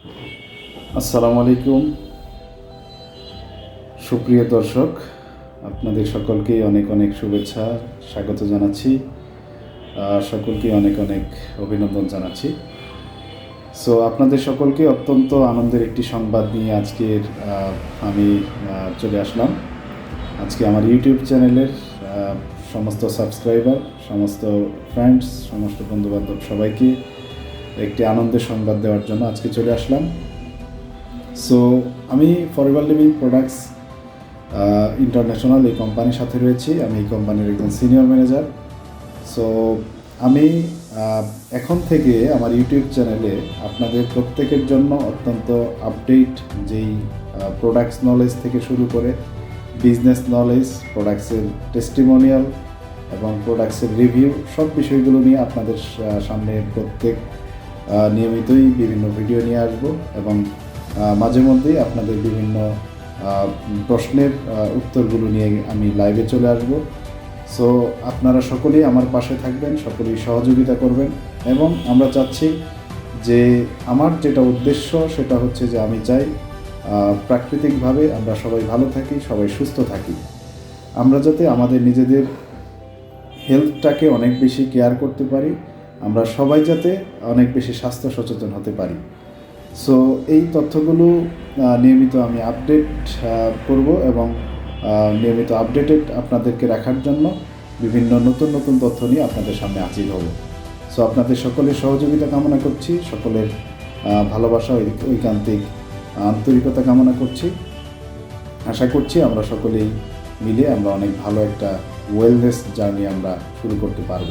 আসসালামু আলাইকুম। সুপ্রিয় দর্শক, আপনাদের সকলকেই অনেক অনেক শুভেচ্ছা, স্বাগত জানাচ্ছি সকলকে অনেক অনেক অভিনন্দন জানাচ্ছি। সো আপনাদের সকলকে অত্যন্ত আনন্দের একটি সংবাদ নিয়ে আজকের আমি চলে আসলাম। আজকে আমার ইউটিউব চ্যানেলের সমস্ত সাবস্ক্রাইবার সমস্ত ফ্রেন্ডস সমস্ত বন্ধুবান্ধব সবাইকে একটি আনন্দের সংবাদ দেওয়ার জন্য আজকে চলে আসলাম। সো আমি ফরএভার লিভিং প্রোডাক্টস ইন্টারন্যাশনাল এই কোম্পানির সাথে রয়েছি। আমি এই কোম্পানির একজন সিনিয়র ম্যানেজার সো আমি এখন থেকে আমার ইউটিউব চ্যানেলে আপনাদের প্রত্যেকের জন্য অত্যন্ত আপডেট যেই প্রোডাক্টস নলেজ থেকে শুরু করে বিজনেস নলেজ প্রোডাক্টসের টেস্টিমোনিয়াল এবং প্রোডাক্টসের রিভিউ সব বিষয়গুলো নিয়ে আপনাদের সামনে প্রত্যেক নিয়মিতই বিভিন্ন ভিডিও নিয়ে আসব এবং মাঝে মধ্যেই আপনাদের বিভিন্ন প্রশ্নের উত্তরগুলো নিয়ে আমি লাইভে চলে আসব। সো আপনারা সকলেই আমার পাশে থাকবেন, সকলেই সহযোগিতা করবেন এবং আমরা চাচ্ছি যে আমার যেটা উদ্দেশ্য সেটা হচ্ছে যে আমি চাই প্রাকৃতিকভাবে আমরা সবাই ভালো থাকি, সবাই সুস্থ থাকি। আমরা যাতে আমাদের নিজেদের হেলথটাকে অনেক বেশি কেয়ার করতে পারি আমরা সবাই যাতে অনেক বেশি স্বাস্থ্য সচেতন হতে পারি। সো এই তথ্যগুলো নিয়মিত আমি আপডেট করব এবং নিয়মিত আপডেটেড আপনাদেরকে রাখার জন্য বিভিন্ন নতুন নতুন তথ্য নিয়ে আপনাদের সামনে হাজির হব। সো আপনাদের সকলের সহযোগিতা কামনা করছি, সকলের ভালোবাসা ঐকান্তিক, আন্তরিকতা কামনা করছি। আশা করছি আমরা সকলেই মিলে আমরা অনেক ভালো একটা ওয়েলনেস জার্নি আমরা শুরু করতে পারব।